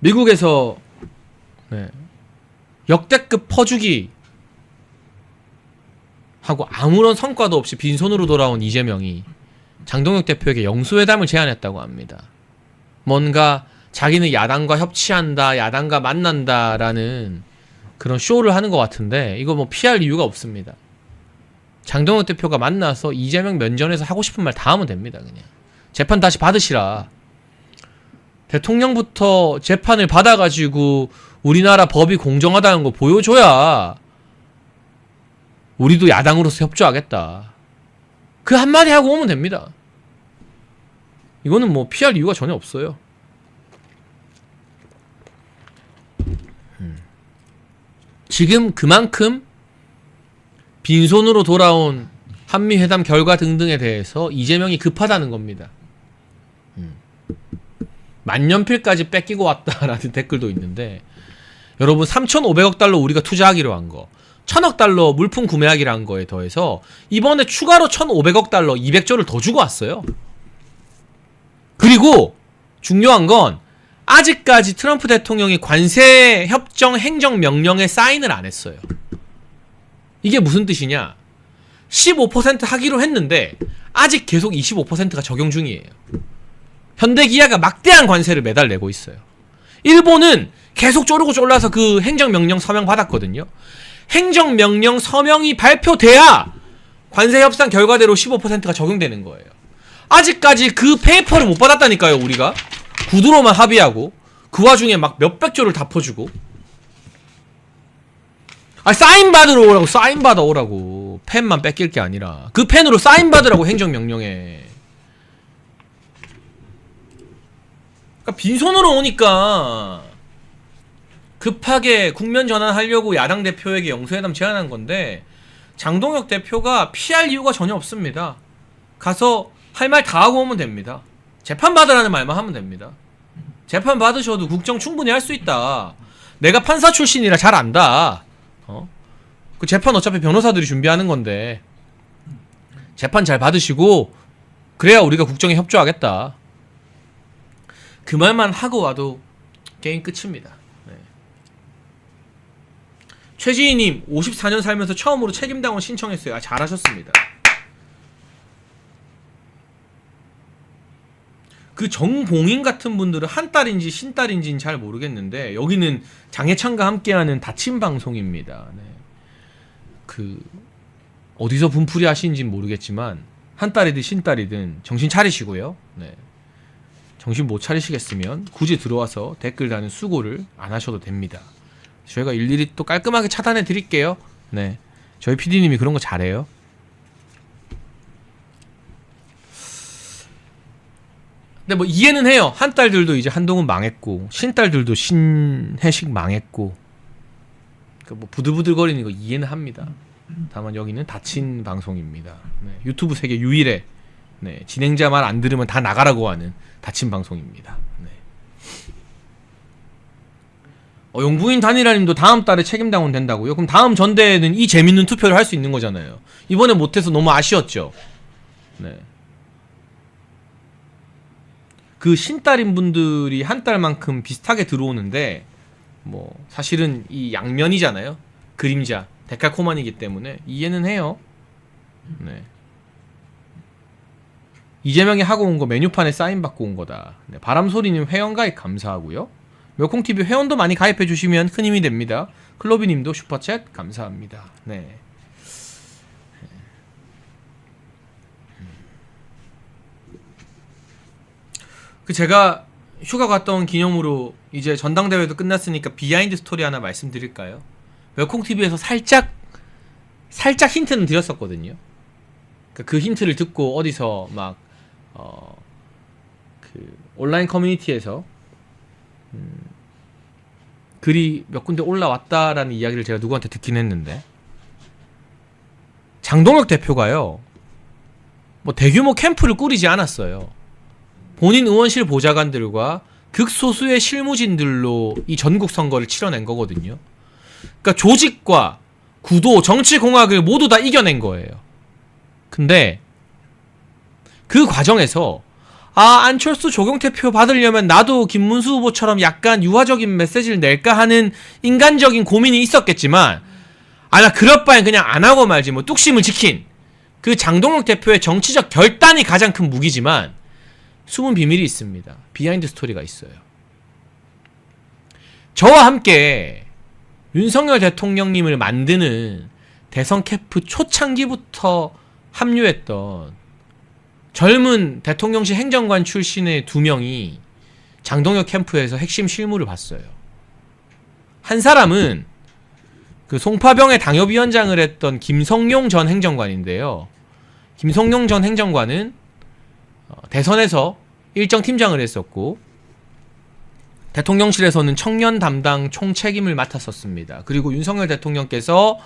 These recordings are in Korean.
미국에서 네, 역대급 퍼주기 하고 아무런 성과도 없이 빈손으로 돌아온 이재명이 장동혁 대표에게 영수회담을 제안했다고 합니다. 뭔가 자기는 야당과 협치한다, 야당과 만난다라는 그런 쇼를 하는 것 같은데 이거 뭐 피할 이유가 없습니다. 장동혁 대표가 만나서 이재명 면전에서 하고 싶은 말 다 하면 됩니다. 그냥 재판 다시 받으시라. 대통령부터 재판을 받아가지고 우리나라 법이 공정하다는 거 보여줘야 우리도 야당으로서 협조하겠다. 그 한마디 하고 오면 됩니다. 이거는 뭐 피할 이유가 전혀 없어요. 음. 지금 그만큼 빈손으로 돌아온 한미 회담 결과 등등에 대해서 이재명이 급하다는 겁니다. 음. 만년필까지 뺏기고 왔다라는 댓글도 있는데 여러분 3,500억 달러 우리가 투자하기로 한 거, 1,000억 달러 물품 구매하기로 한 거에 더해서 이번에 추가로 1,500억 달러 200조를 더 주고 왔어요. 그리고 중요한 건 아직까지 트럼프 대통령이 관세 협정 행정 명령에 사인을 안 했어요. 이게 무슨 뜻이냐? 15% 하기로 했는데 아직 계속 25%가 적용 중이에요. 현대기아가 막대한 관세를 매달 내고 있어요. 일본은 계속 쪼르고 쫄라서 그 행정명령 서명 받았거든요. 행정명령 서명이 발표돼야 관세 협상 결과대로 15%가 적용되는 거예요. 아직까지 그 페이퍼를 못 받았다니까요, 우리가. 구두로만 합의하고 그 와중에 막 몇백 조를 다 퍼주고. 아 사인 받으러 오라고 사인 받아 오라고 펜만 뺏길 게 아니라 그 펜으로 사인 받으라고 행정 명령에 그러니까 빈손으로 오니까 급하게 국면 전환하려고 야당 대표에게 영수회담 제안한 건데 장동혁 대표가 피할 이유가 전혀 없습니다. 가서 할 말 다 하고 오면 됩니다. 재판 받으라는 말만 하면 됩니다. 재판 받으셔도 국정 충분히 할 수 있다. 내가 판사 출신이라 잘 안다. 어? 그 재판 어차피 변호사들이 준비하는 건데 재판 잘 받으시고 그래야 우리가 국정에 협조하겠다. 그 말만 하고 와도 게임 끝입니다. 네. 최지희님 54년 살면서 처음으로 책임당원 신청했어요. 아, 잘하셨습니다. 그 정봉인 같은 분들은 한 딸인지 신딸인지는 잘 모르겠는데 여기는 장혜찬과 함께하는 다친 방송입니다. 네. 그 어디서 분풀이 하시는지는 모르겠지만 한 딸이든 신딸이든 정신 차리시고요. 네. 정신 못 차리시겠으면 굳이 들어와서 댓글 다는 수고를 안 하셔도 됩니다. 저희가 일일이 또 깔끔하게 차단해 드릴게요. 네. 저희 PD님이 그런 거 잘해요. 근데 뭐 이해는 해요. 한 딸들도 이제 한동훈 망했고 신딸들도 신해식 망했고 그뭐 부들부들거리는 거 이해는 합니다. 다만 여기는 닫힌 방송입니다. 네, 유튜브 세계 유일의 네, 진행자 말 안 들으면 다 나가라고 하는 닫힌 방송입니다. 네. 어, 용부인 단일화님도 다음 달에 책임당원 된다고요? 그럼 다음 전대에는 이 재밌는 투표를 할 수 있는 거잖아요. 이번에 못해서 너무 아쉬웠죠. 네. 그 신딸인 분들이 한 달만큼 비슷하게 들어오는데 뭐 사실은 이 양면이잖아요. 그림자 데칼코만이기 때문에 이해는 해요. 네. 이재명이 하고 온 거 메뉴판에 사인 받고 온 거다. 네, 바람소리님 회원 가입 감사하고요. 멸콩TV 회원도 많이 가입해 주시면 큰 힘이 됩니다. 클로비님도 슈퍼챗 감사합니다. 네. 그 제가 휴가 갔던 기념으로 이제 전당대회도 끝났으니까 비하인드 스토리 하나 말씀드릴까요? 웰콩 TV에서 살짝 살짝 힌트는 드렸었거든요. 그그 힌트를 듣고 어디서 막 어, 그 온라인 커뮤니티에서 음, 글이 몇 군데 올라왔다라는 이야기를 제가 누구한테 듣긴 했는데 장동혁 대표가요. 뭐 대규모 캠프를 꾸리지 않았어요. 본인 의원실 보좌관들과 극소수의 실무진들로 이 전국 선거를 치러낸 거거든요. 그러니까 조직과 구도, 정치 공학을 모두 다 이겨낸 거예요. 근데 그 과정에서 아 안철수 조경태 표 받으려면 나도 김문수 후보처럼 약간 유화적인 메시지를 낼까 하는 인간적인 고민이 있었겠지만 아 나 그럴 바엔 그냥 안 하고 말지 뭐 뚝심을 지킨 그 장동혁 대표의 정치적 결단이 가장 큰 무기지만 숨은 비밀이 있습니다. 비하인드 스토리가 있어요. 저와 함께 윤석열 대통령님을 만드는 대선 캠프 초창기부터 합류했던 젊은 대통령실 행정관 출신의 두 명이 장동혁 캠프에서 핵심 실무를 봤어요. 한 사람은 그 송파병의 당협위원장을 했던 김성용 전 행정관인데요. 김성용 전 행정관은 어, 대선에서 일정 팀장을 했었고 대통령실에서는 청년 담당 총책임을 맡았었습니다. 그리고 윤석열 대통령께서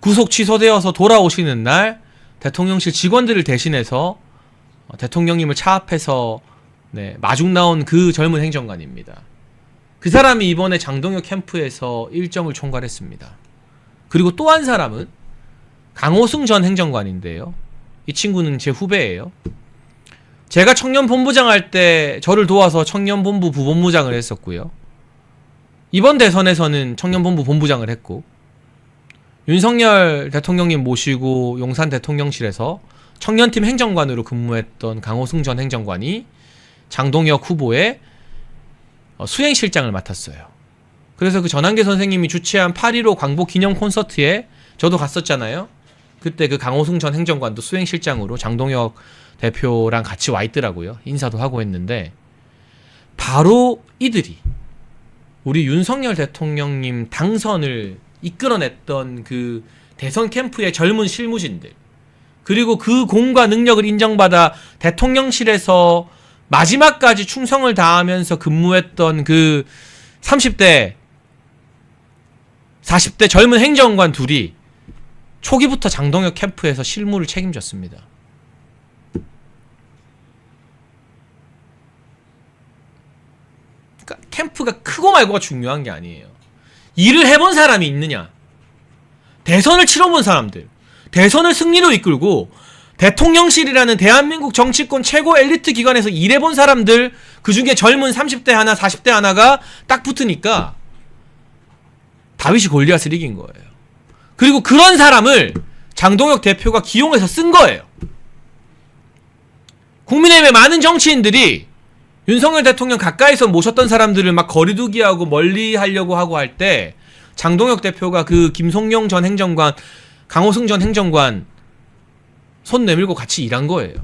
구속 취소되어서 돌아오시는 날 대통령실 직원들을 대신해서 어, 대통령님을 차 앞에서 네, 마중 나온 그 젊은 행정관입니다. 그 사람이 이번에 장동혁 캠프에서 일정을 총괄했습니다. 그리고 또 한 사람은 강호승 전 행정관인데요. 이 친구는 제 후배예요. 제가 청년 본부장 할 때 저를 도와서 청년 본부 부본부장을 했었고요. 이번 대선에서는 청년 본부 본부장을 했고 윤석열 대통령님 모시고 용산 대통령실에서 청년팀 행정관으로 근무했던 강호승 전 행정관이 장동혁 후보의 어, 수행실장을 맡았어요. 그래서 그 전한계 선생님이 주최한 8.15 광복 기념 콘서트에 저도 갔었잖아요. 그때 그 강호승 전 행정관도 수행실장으로 장동혁 대표랑 같이 와 있더라고요. 인사도 하고 했는데 바로 이들이 우리 윤석열 대통령님 당선을 이끌어냈던 그 대선 캠프의 젊은 실무진들 그리고 그 공과 능력을 인정받아 대통령실에서 마지막까지 충성을 다하면서 근무했던 그 30대 40대 젊은 행정관 둘이 초기부터 장동혁 캠프에서 실무를 책임졌습니다. 그러니까 캠프가 크고 말고가 중요한 게 아니에요. 일을 해본 사람이 있느냐? 대선을 치러본 사람들, 대선을 승리로 이끌고 대통령실이라는 대한민국 정치권 최고 엘리트 기관에서 일해본 사람들, 그 중에 젊은 30대 하나, 40대 하나가 딱 붙으니까 다윗이 골리앗을 이긴 거예요. 그리고 그런 사람을 장동혁 대표가 기용해서 쓴 거예요. 국민의힘의 많은 정치인들이 윤석열 대통령 가까이서 모셨던 사람들을 막 거리두기하고 멀리 하려고 하고 할 때 장동혁 대표가 그 김송영 전 행정관, 강호승 전 행정관 손 내밀고 같이 일한 거예요.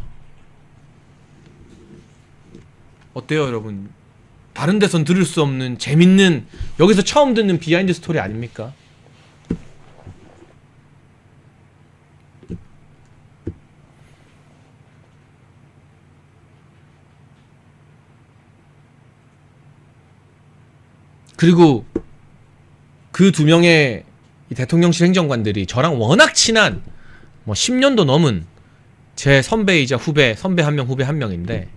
어때요, 여러분? 다른 데선 들을 수 없는 재밌는 여기서 처음 듣는 비하인드 스토리 아닙니까? 그리고 그 두 명의 이 대통령실 행정관들이 저랑 워낙 친한 뭐 10년도 넘은 제 선배이자 후배, 선배 한 명, 후배 한 명인데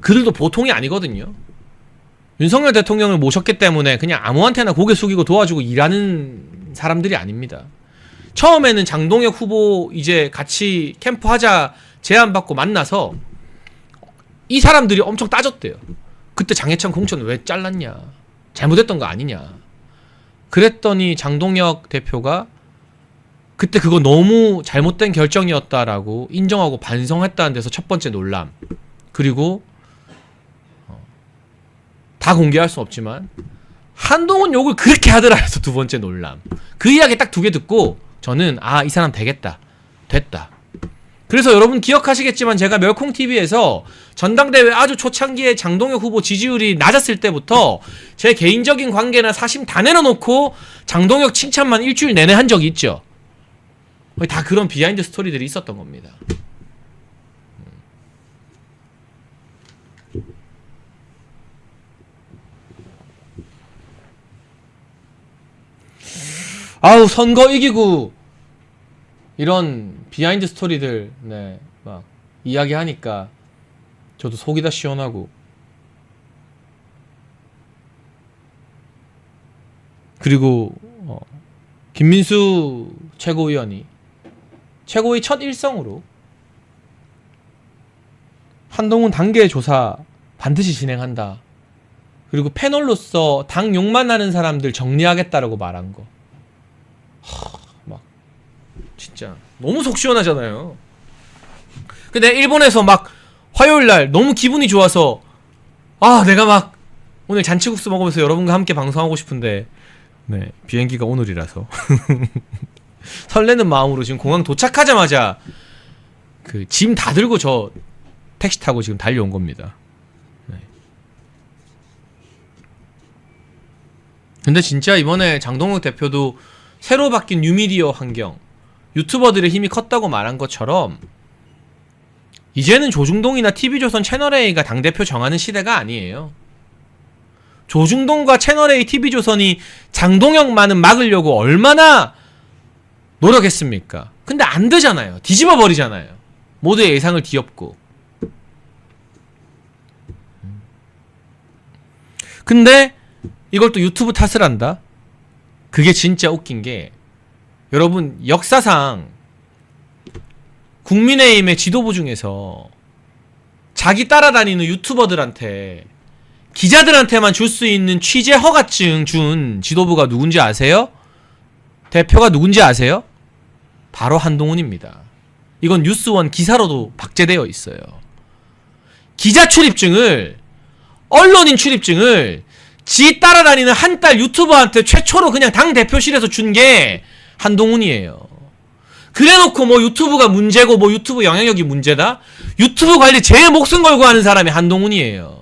그들도 보통이 아니거든요. 윤석열 대통령을 모셨기 때문에 그냥 아무한테나 고개 숙이고 도와주고 일하는 사람들이 아닙니다. 처음에는 장동혁 후보 이제 같이 캠프 하자 제안 받고 만나서 이 사람들이 엄청 따졌대요. 그때 장해찬 공천 왜 잘랐냐? 잘못했던 거 아니냐? 그랬더니 장동혁 대표가 그때 그거 너무 잘못된 결정이었다라고 인정하고 반성했다는 데서 첫 번째 논란. 그리고 어, 다 공개할 수 없지만 한동훈 욕을 그렇게 하더라 해서 두 번째 논란. 그 이야기 딱 두 개 듣고 저는 아 이 사람 되겠다. 됐다. 그래서 여러분 기억하시겠지만 제가 멸콩 TV에서 전당대회 아주 초창기에 장동혁 후보 지지율이 낮았을 때부터 제 개인적인 관계나 사심 다 내려놓고 장동혁 칭찬만 일주일 내내 한 적이 있죠. 거의 다 그런 비하인드 스토리들이 있었던 겁니다. 아우 선거 이기고 이런 비하인드 스토리들 네 막 이야기하니까 저도 속이 다 시원하고 그리고 어, 김민수 최고위원이 최고위 첫 일성으로 한동훈 단계 조사 반드시 진행한다. 그리고 패널로서 당 욕만 하는 사람들 정리하겠다라고 말한 거. 하, 막 진짜 너무 속 시원하잖아요. 근데 일본에서 막 화요일 날 너무 기분이 좋아서 아 내가 막 오늘 잔치국수 먹으면서 여러분과 함께 방송하고 싶은데 네 비행기가 오늘이라서 설레는 마음으로 지금 공항 도착하자마자 그 짐 다 들고 저 택시 타고 지금 달려온 겁니다. 네. 근데 진짜 이번에 장동욱 대표도 새로 바뀐 뉴미디어 환경, 유튜버들의 힘이 컸다고 말한 것처럼 이제는 조중동이나 TV조선 채널A가 당대표 정하는 시대가 아니에요. 조중동과 채널A, TV조선이 장동혁만은 막으려고 얼마나 노력했습니까? 근데 안 되잖아요. 뒤집어 버리잖아요. 모두의 예상을 뒤엎고. 근데 이걸 또 유튜브 탓을 한다? 그게 진짜 웃긴 게 여러분 역사상 국민의힘의 지도부 중에서 자기 따라다니는 유튜버들한테 기자들한테만 줄 수 있는 취재 허가증 준 지도부가 누군지 아세요? 대표가 누군지 아세요? 바로 한동훈입니다. 이건 뉴스원 기사로도 박제되어 있어요. 기자 출입증을 언론인 출입증을 지 따라다니는 한 딸 유튜버한테 최초로 그냥 당 대표실에서 준 게 한동훈이에요. 그래놓고 뭐 유튜브가 문제고 뭐 유튜브 영향력이 문제다? 유튜브 관리 제일 목숨 걸고 하는 사람이 한동훈이에요.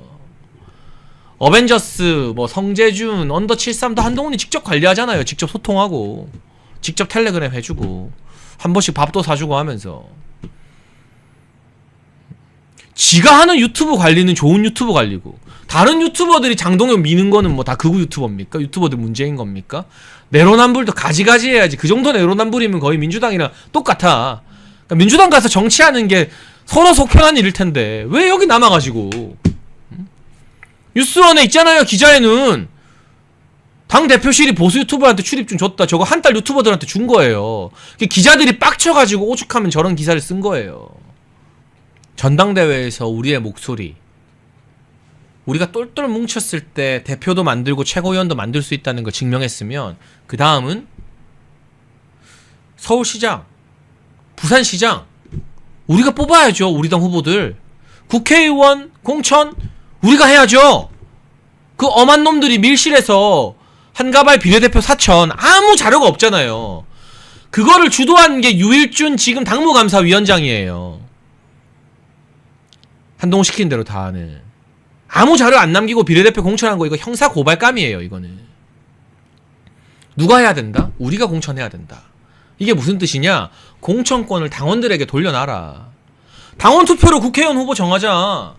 어벤져스, 뭐 성재준, 언더 73도 한동훈이 직접 관리하잖아요. 직접 소통하고, 직접 텔레그램 해주고, 한 번씩 밥도 사주고 하면서. 지가 하는 유튜브 관리는 좋은 유튜브 관리고, 다른 유튜버들이 장동혁 미는 거는 뭐 다 극우 유튜버입니까? 유튜버들 문제인 겁니까? 내로남불도 가지가지 해야지. 그 정도 내로남불이면 거의 민주당이랑 똑같아. 그러니까 민주당 가서 정치하는 게 서로 속편한 일일 텐데 왜 여기 남아가지고 음? 뉴스원에 있잖아요 기자에는 당 대표실이 보수 유튜버한테 출입증 줬다. 저거 한 달 유튜버들한테 준 거예요. 그 기자들이 빡쳐가지고 오죽하면 저런 기사를 쓴 거예요. 전당대회에서 우리의 목소리 우리가 똘똘 뭉쳤을 때 대표도 만들고 최고위원도 만들 수 있다는 걸 증명했으면 그 다음은 서울시장, 부산시장 우리가 뽑아야죠 우리 당 후보들. 국회의원 공천 우리가 해야죠. 그 엄한 놈들이 밀실에서 한가발 비례대표 사천 아무 자료가 없잖아요. 그거를 주도한 게 유일준 지금 당무감사위원장이에요. 한동훈 시키는 대로 다 하는 아무 자료 안 남기고 비례대표 공천한 거 이거 형사 고발감이에요 이거는. 누가 해야 된다? 우리가 공천해야 된다. 이게 무슨 뜻이냐? 공천권을 당원들에게 돌려놔라. 당원 투표로 국회의원 후보 정하자.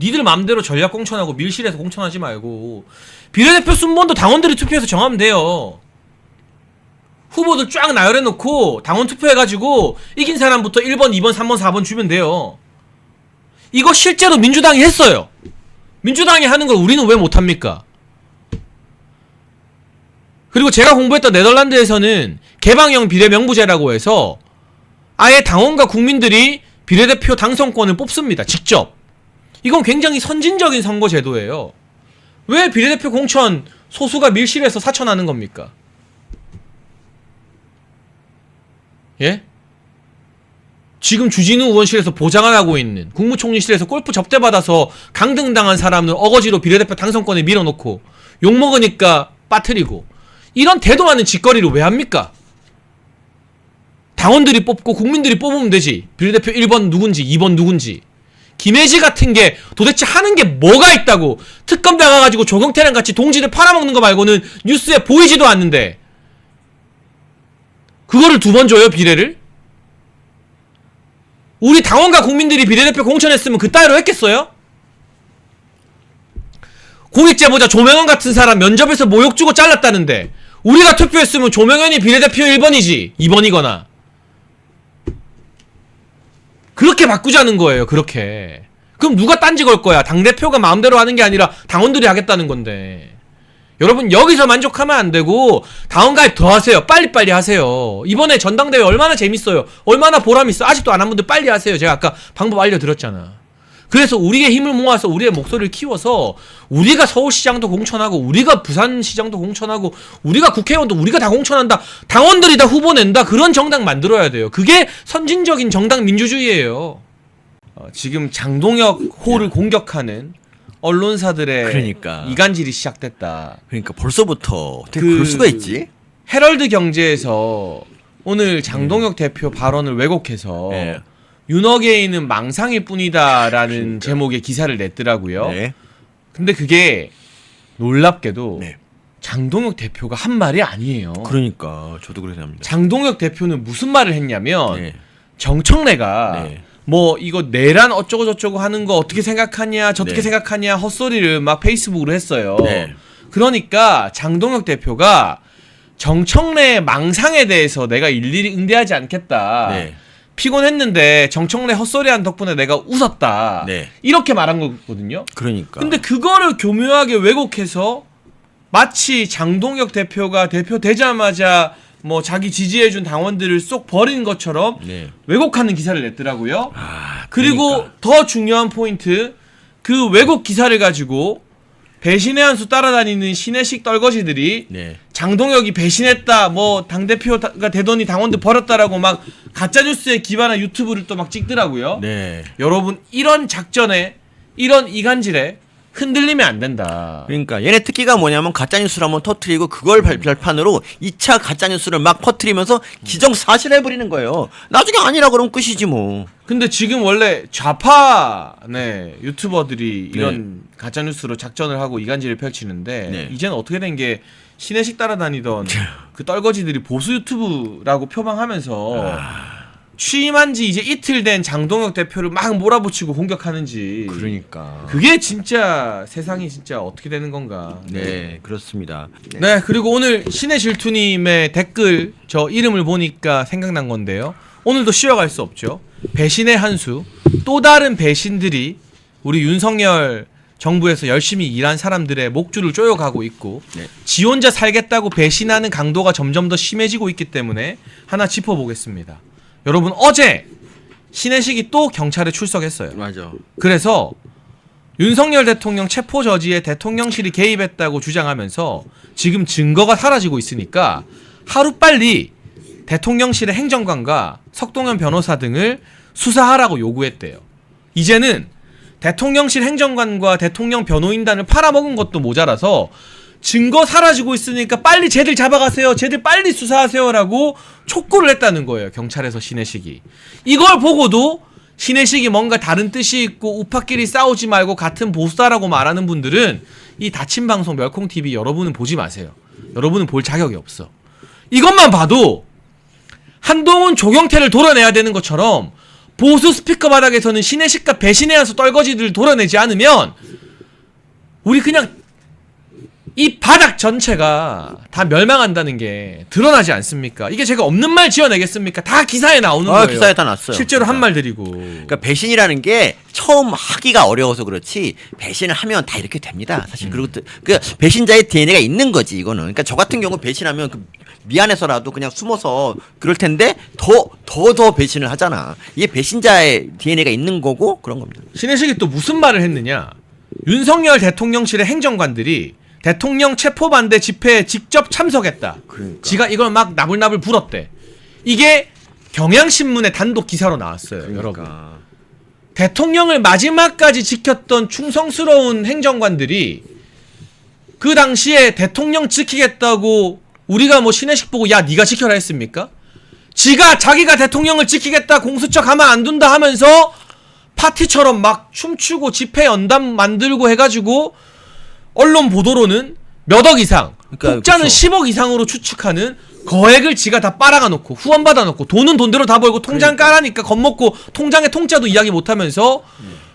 니들 맘대로 전략 공천하고 밀실에서 공천하지 말고 비례대표 순번도 당원들이 투표해서 정하면 돼요. 후보들 쫙 나열해 놓고 당원 투표해가지고 이긴 사람부터 1번, 2번, 3번, 4번 주면 돼요. 이거 실제로 민주당이 했어요 민주당이 하는 걸 우리는 왜 못합니까? 그리고 제가 공부했던 네덜란드에서는 개방형 비례 명부제라고 해서 아예 당원과 국민들이 비례대표 당선권을 뽑습니다. 직접. 이건 굉장히 선진적인 선거 제도예요. 왜 비례대표 공천 소수가 밀실에서 사천하는 겁니까? 예? 지금 주진우 의원실에서 보장을 하고 있는 국무총리실에서 골프 접대받아서 강등당한 사람을 어거지로 비례대표 당선권에 밀어놓고 욕먹으니까 빠뜨리고 이런 대도 많은 짓거리를 왜 합니까? 당원들이 뽑고 국민들이 뽑으면 되지 비례대표 1번 누군지 2번 누군지 김혜지 같은 게 도대체 하는 게 뭐가 있다고 특검 나가가지고 조경태랑 같이 동지들 팔아먹는 거 말고는 뉴스에 보이지도 않는데 그거를 두 번 줘요 비례를? 우리 당원과 국민들이 비례대표 공천했으면 그 따위로 했겠어요? 공익제보자 조명현 같은 사람 면접에서 모욕 주고 잘랐다는데 우리가 투표했으면 조명현이 비례대표 1번이지 2번이거나. 그렇게 바꾸자는 거예요 그렇게. 그럼 누가 딴지 걸 거야? 당대표가 마음대로 하는 게 아니라 당원들이 하겠다는 건데 여러분 여기서 만족하면 안 되고 다음 가입 더 하세요. 빨리빨리 하세요. 이번에 전당대회 얼마나 재밌어요. 얼마나 보람 있어. 아직도 안 한 분들 빨리 하세요. 제가 아까 방법 알려드렸잖아. 그래서 우리의 힘을 모아서 우리의 목소리를 키워서 우리가 서울시장도 공천하고 우리가 부산시장도 공천하고 우리가 국회의원도 우리가 다 공천한다. 당원들이 다 후보 낸다. 그런 정당 만들어야 돼요. 그게 선진적인 정당 민주주의예요. 어, 지금 장동혁 호를 공격하는 언론사들의 그러니까. 이간질이 시작됐다. 그러니까 벌써부터 어떻게 그- 그 럴 수가 있지? 헤럴드 경제에서 오늘 장동혁 대표 발언을 왜곡해서 네. 윤어게인은 망상일 뿐이다라는 제목의 기사를 냈더라고요. 그러니까. 네. 근데 그게 놀랍게도 네. 장동혁 대표가 한 말이 아니에요. 그러니까 저도 그렇게 합니다. 장동혁 대표는 무슨 말을 했냐면 네. 정청래가 네. 뭐 이거 내란 어쩌고 저쩌고 하는 거 어떻게 생각하냐 저떻게 네. 생각하냐 헛소리를 막 페이스북으로 했어요. 네. 그러니까 장동혁 대표가 정청래의 망상에 대해서 내가 일일이 응대하지 않겠다. 네. 피곤했는데 정청래 헛소리한 덕분에 내가 웃었다. 네. 이렇게 말한 거거든요. 그러니까. 근데 그거를 교묘하게 왜곡해서 마치 장동혁 대표가 대표 되자마자 뭐 자기 지지해준 당원들을 쏙 버린 것처럼 네. 왜곡하는 기사를 냈더라고요. 아, 그리고 그러니까. 더 중요한 포인트 그 왜곡 기사를 가지고 배신의 한수 따라다니는 신혜식 떨거지들이 네. 장동혁이 배신했다 뭐 당대표가 되더니 당원들 버렸다라고 막 가짜뉴스에 기반한 유튜브를 또 막 찍더라고요 네. 여러분 이런 작전에 이런 이간질에 흔들리면 안 된다 그러니까 얘네 특기가 뭐냐면 가짜 뉴스를 한번 터트리고 그걸 발- 발판으로 2차 가짜 뉴스를 막 퍼트리면서 기정사실해 버리는 거예요. 나중에 아니라 그러면 끝이지 뭐. 근데 지금 원래 좌파 네 유튜버들이 이런 가짜 뉴스로 작전을 하고 이간질을 펼치는데 네. 이제는 어떻게 된게 신의식 따라다니던 그 떨거지들이 보수 유튜브라고 표방하면서 아. 취임한 지 이제 이틀 된 장동혁 대표를 막 몰아붙이고 공격하는지 그러니까. 그게 진짜 세상이 진짜 어떻게 되는 건가 네, 그렇습니다. 네, 그리고 오늘 신의 질투님의 댓글 저 이름을 보니까 생각난 건데요. 오늘도 쉬어갈 수 없죠. 배신의 한수, 또 다른 배신들이 우리 윤석열 정부에서 열심히 일한 사람들의 목줄을 쪼여가고 있고 네. 지 혼자 살겠다고 배신하는 강도가 점점 더 심해지고 있기 때문에 하나 짚어보겠습니다. 여러분 어제 신혜식이 또 경찰에 출석했어요. 맞아. 그래서 윤석열 대통령 체포 저지에 대통령실이 개입했다고 주장하면서 지금 증거가 사라지고 있으니까 하루빨리 대통령실의 행정관과 석동현 변호사 등을 수사하라고 요구했대요. 이제는 대통령실 행정관과 대통령 변호인단을 팔아먹은 것도 모자라서 증거 사라지고 있으니까 빨리 쟤들 잡아가세요. 쟤들 빨리 수사하세요라고 촉구를 했다는 거예요. 경찰에서 신혜식이. 이걸 보고도 신혜식이 뭔가 다른 뜻이 있고 우파끼리 싸우지 말고 같은 보수다라고 말하는 분들은 이 다친 방송 멸콩 TV 여러분은 보지 마세요. 여러분은 볼 자격이 없어. 이것만 봐도 한동훈 조경태를 도려내야 되는 것처럼 보수 스피커 바닥에서는 신혜식과 배신의 한수 떨거지들을 도려내지 않으면 우리 그냥 이 바닥 전체가 다 멸망한다는 게 드러나지 않습니까? 이게 제가 없는 말 지어내겠습니까? 다 기사에 나오는 아, 거예요. 기사에 다 났어요. 실제로 진짜. 한말 드리고. 그러니까 배신이라는 게 처음 하기가 어려워서 그렇지 배신을 하면 다 이렇게 됩니다. 사실 그리고 또- 그 배신자의 DNA가 있는 거지 이거는. 그러니까 저 같은 경우 배신하면 그 미안해서라도 그냥 숨어서 그럴 텐데 더 더 더 배신을 하잖아. 이게 배신자의 DNA가 있는 거고 그런 겁니다. 신혜식이 또 무슨 말을 했느냐? 윤석열 대통령실의 행정관들이 대통령 체포 반대 집회에 직접 참석했다. 그러니까. 지가 이걸 막 나불나불 불었대. 이게 경향신문의 단독 기사로 나왔어요, 여러분. 그러니까. 대통령을 마지막까지 지켰던 충성스러운 행정관들이 그 당시에 대통령 지키겠다고 우리가 뭐 신혜식 보고 야 네가 지켜라 했습니까? 지가 자기가 대통령을 지키겠다 공수처 가만 안 둔다 하면서 파티처럼 막 춤추고 집회 연담 만들고 해가지고 언론 보도로는 몇 억 이상 그러니까 혹자는 그쵸. 10억 이상으로 추측하는 거액을 지가 다 빨아가 놓고 후원 받아 놓고 돈은 돈대로 다 벌고 통장 그러니까. 까라니까 겁먹고 통장의 통짜도 이야기 못 하면서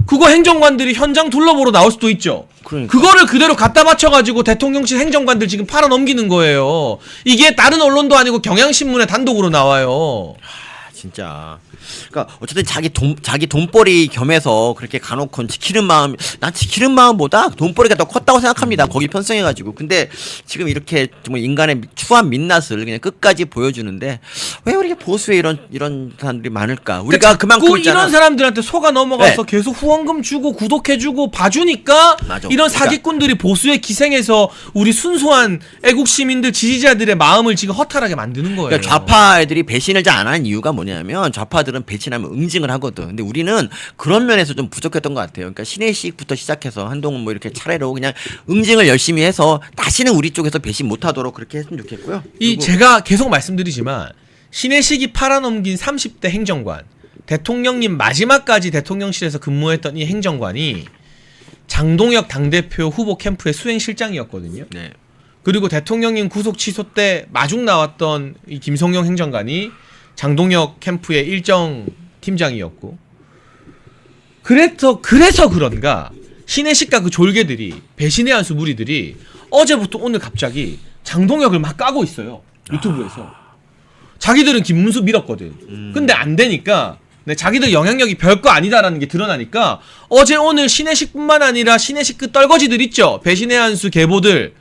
그거 행정관들이 현장 둘러보러 나올 수도 있죠. 그러니까. 거를 그대로 갖다 바쳐가지고 대통령실 행정관들 지금 팔아 넘기는 거예요. 이게 다른 언론도 아니고 경향신문에 단독으로 나와요. 아, 진짜. 그러니까 어쨌든 자기 돈 자기 돈벌이 겸해서 그렇게 가놓고 지키는 마음 난 지키는 마음보다 돈벌이가 더 컸다고 생각합니다. 거기 편성해가지고 근데 지금 이렇게 정말 인간의 추한 민낯을 그냥 끝까지 보여주는데 왜 우리 보수에 이런 이런 사람들이 많을까? 우리가 그만큼 자꾸 있잖아. 이런 사람들한테 속아 넘어가서 네. 계속 후원금 주고 구독해주고 봐주니까 맞아. 이런 그러니까. 사기꾼들이 보수에 기생해서 우리 순수한 애국 시민들 지지자들의 마음을 지금 허탈하게 만드는 거예요. 그러니까 좌파 애들이 배신을 잘 안 하는 이유가 뭐냐면 좌파들 은 배신하면 응징을 하거든. 근데 우리는 그런 면에서 좀 부족했던 것 같아요. 그러니까 신의식부터 시작해서 한동훈 뭐 이렇게 차례로 그냥 응징을 열심히 해서 다시는 우리 쪽에서 배신 못하도록 그렇게 했으면 좋겠고요. 이 제가 계속 말씀드리지만 시기 팔아넘긴 30대 행정관 대통령님 마지막까지 대통령실에서 근무했던 이 행정관이 장동혁 당대표 후보 캠프의 수행실장이었거든요. 네. 그리고 대통령님 구속 취소 때 마중 나왔던 이 김성용 행정관이 장동혁 캠프의 일정 팀장이었고. 그래서 그래서 그런가 신혜식과 그 졸개들이 배신의 한수 무리들이 어제부터 오늘 갑자기 장동혁을 막 까고 있어요. 유튜브에서. 자기들은 김문수 밀었거든. 근데 안 되니까 네, 자기들 영향력이 별거 아니다라는 게 드러나니까 어제 오늘 신혜식뿐만 아니라 신혜식 그 떨거지들 있죠? 배신의 한수 계보들.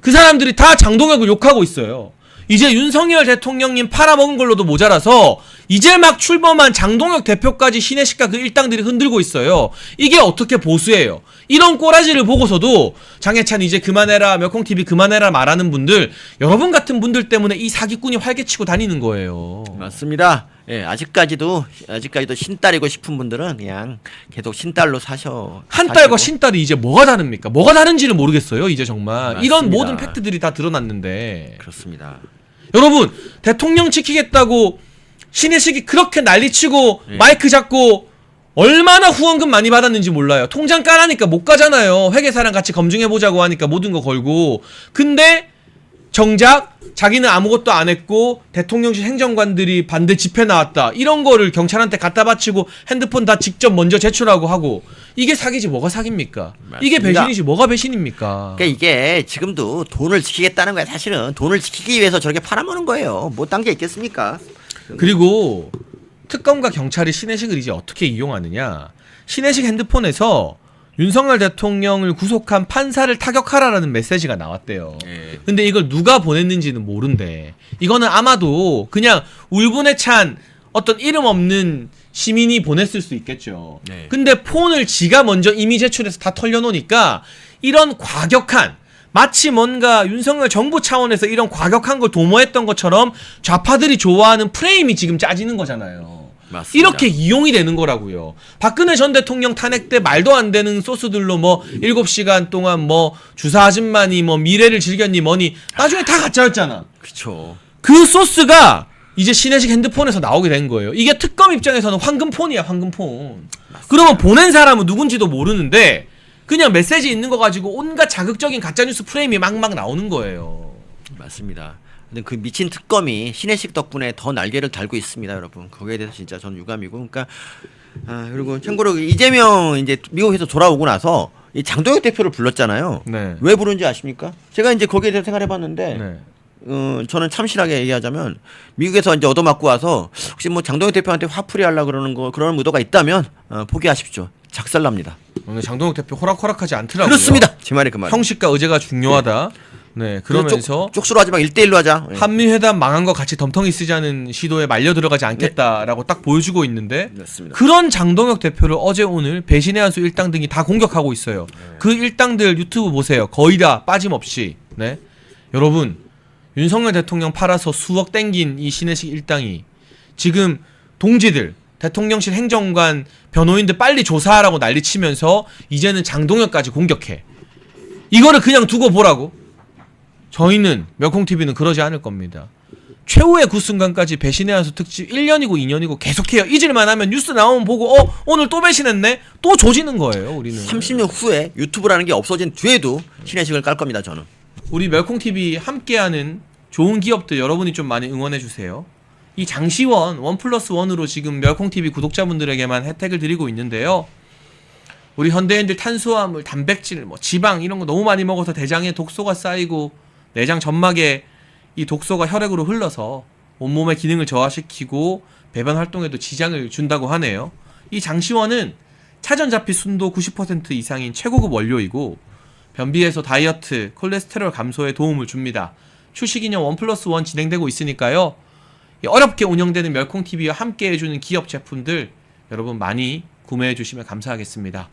그 사람들이 다 장동혁을 욕하고 있어요. 이제 윤석열 대통령님 팔아먹은 걸로도 모자라서 이제 막 출범한 장동혁 대표까지 신혜식과 그 일당들이 흔들고 있어요. 이게 어떻게 보수예요? 이런 꼬라지를 보고서도 장해찬 이제 그만해라, 몇콩TV 그만해라 말하는 분들, 여러분 같은 분들 때문에 이 사기꾼이 활개치고 다니는 거예요. 맞습니다. 예, 아직까지도 아직까지도 신딸이고 싶은 분들은 그냥 계속 신딸로 사셔. 한 딸과 사시고. 신딸이 이제 뭐가 다릅니까? 뭐가 다른지를 모르겠어요, 이제 정말. 이런 맞습니다. 모든 팩트들이 다 드러났는데. 그렇습니다. 여러분 대통령 지키겠다고 신혜식이 그렇게 난리치고 예. 마이크 잡고 얼마나 후원금 많이 받았는지 몰라요. 통장 까라니까 못 가잖아요. 회계사랑 같이 검증해 보자고 하니까 모든 거 걸고. 근데 정작 자기는 아무것도 안 했고 대통령실 행정관들이 반대 집회 나왔다. 이런 거를 경찰한테 갖다 바치고 핸드폰 다 직접 먼저 제출하고 하고 이게 사기지 뭐가 사기입니까? 이게 맞습니다. 배신이지 뭐가 배신입니까? 그러니까 이게 지금도 돈을 지키겠다는 거야. 사실은 돈을 지키기 위해서 저렇게 팔아먹는 거예요. 뭐 딴 게 있겠습니까? 그리고 특검과 경찰이 신혜식을 이제 어떻게 이용하느냐? 신혜식 핸드폰에서 윤석열 대통령을 구속한 판사를 타격하라라는 메시지가 나왔대요. 예. 근데 이걸 누가 보냈는지는 모른대. 이거는 아마도 그냥 울분에 찬 어떤 이름 없는 시민이 보냈을 수 있겠죠. 네. 근데 폰을 지가 먼저 이미 제출해서 다 털려놓으니까 이런 과격한 마치 뭔가 윤석열 정부 차원에서 이런 과격한 걸 도모했던 것처럼 좌파들이 좋아하는 프레임이 지금 짜지는 거잖아요. 맞습니다. 이렇게 이용이 되는 거라고요. 박근혜 전 대통령 탄핵 때 말도 안 되는 소스들로 뭐 7시간 동안 뭐 주사 아줌마니 뭐 미래를 즐겼니 뭐니 나중에 다 가짜였잖아. 그렇죠. 그 소스가 이제 신혜식 핸드폰에서 나오게 된 거예요. 이게 특검 입장에서는 황금폰이야, 황금폰. 그러면 보낸 사람은 누군지도 모르는데 그냥 메시지 있는 거 가지고 온갖 자극적인 가짜뉴스 프레임이 막막 나오는 거예요. 맞습니다. 근데 그 미친 특검이 신혜식 덕분에 더 날개를 달고 있습니다, 여러분. 거기에 대해서 진짜 저는 유감이고, 그러니까 아 그리고 참고로 이재명 이제 미국에서 돌아오고 나서 이 장동혁 대표를 불렀잖아요. 네. 왜 부른지 아십니까? 제가 이제 거기에 대해서 생각해봤는데, 네. 어, 저는 참신하게 얘기하자면 미국에서 이제 얻어맞고 와서 혹시 뭐 장동혁 대표한테 화풀이 하려 그러는 거 그런 의도가 있다면 어, 포기하십시오. 작살납니다. 오늘 장동혁 대표 호락호락하지 않더라고요. 그렇습니다. 제 말이 그 말. 형식과 의제가 중요하다. 네, 그러면서 쪽, 쪽수로 하지 마. 1대1로 하자. 예. 한미 회담 망한 거 같이 덤텅이 쓰자는 시도에 말려 들어가지 않겠다라고 딱 보여주고 있는데 맞습니다. 그런 장동혁 대표를 어제 오늘 배신의 한수 일당 등이 다 공격하고 있어요. 그 일당들 유튜브 보세요. 거의 다 빠짐없이. 네. 여러분, 윤석열 대통령 팔아서 수억 땡긴 이 신혜식 일당이 지금 동지들, 대통령실 행정관, 변호인들 빨리 조사하라고 난리치면서 이제는 장동혁까지 공격해. 이거를 그냥 두고 보라고? 저희는 멸콩TV는 그러지 않을 겁니다. 최후의 그 순간까지 배신의 한수 특집 1년이고 2년이고 계속해요. 잊을만 하면 뉴스 나오면 보고 어 오늘 또 배신했네 또 조지는 거예요 우리는 30년 후에 유튜브라는 게 없어진 뒤에도 신혜식을 깔 겁니다. 저는. 우리 멸콩TV 함께하는 좋은 기업들 여러분이 좀 많이 응원해 주세요 이 장시원 원 플러스 원으로 지금 멸콩TV 구독자분들에게만 혜택을 드리고 있는데요 우리 현대인들 탄수화물, 단백질, 뭐 지방 이런 거 너무 많이 먹어서 대장에 독소가 쌓이고 내장 점막에 이 독소가 혈액으로 흘러서 온몸의 기능을 저하시키고 배변 활동에도 지장을 준다고 하네요. 이 장시원은 차전자피 순도 90% 이상인 최고급 원료이고 변비에서 다이어트, 콜레스테롤 감소에 도움을 줍니다. 출시 기념 원 플러스 원 진행되고 있으니까요. 이 어렵게 운영되는 멸콩 TV와 함께 해주는 기업 제품들 여러분 많이 구매해 주시면 감사하겠습니다.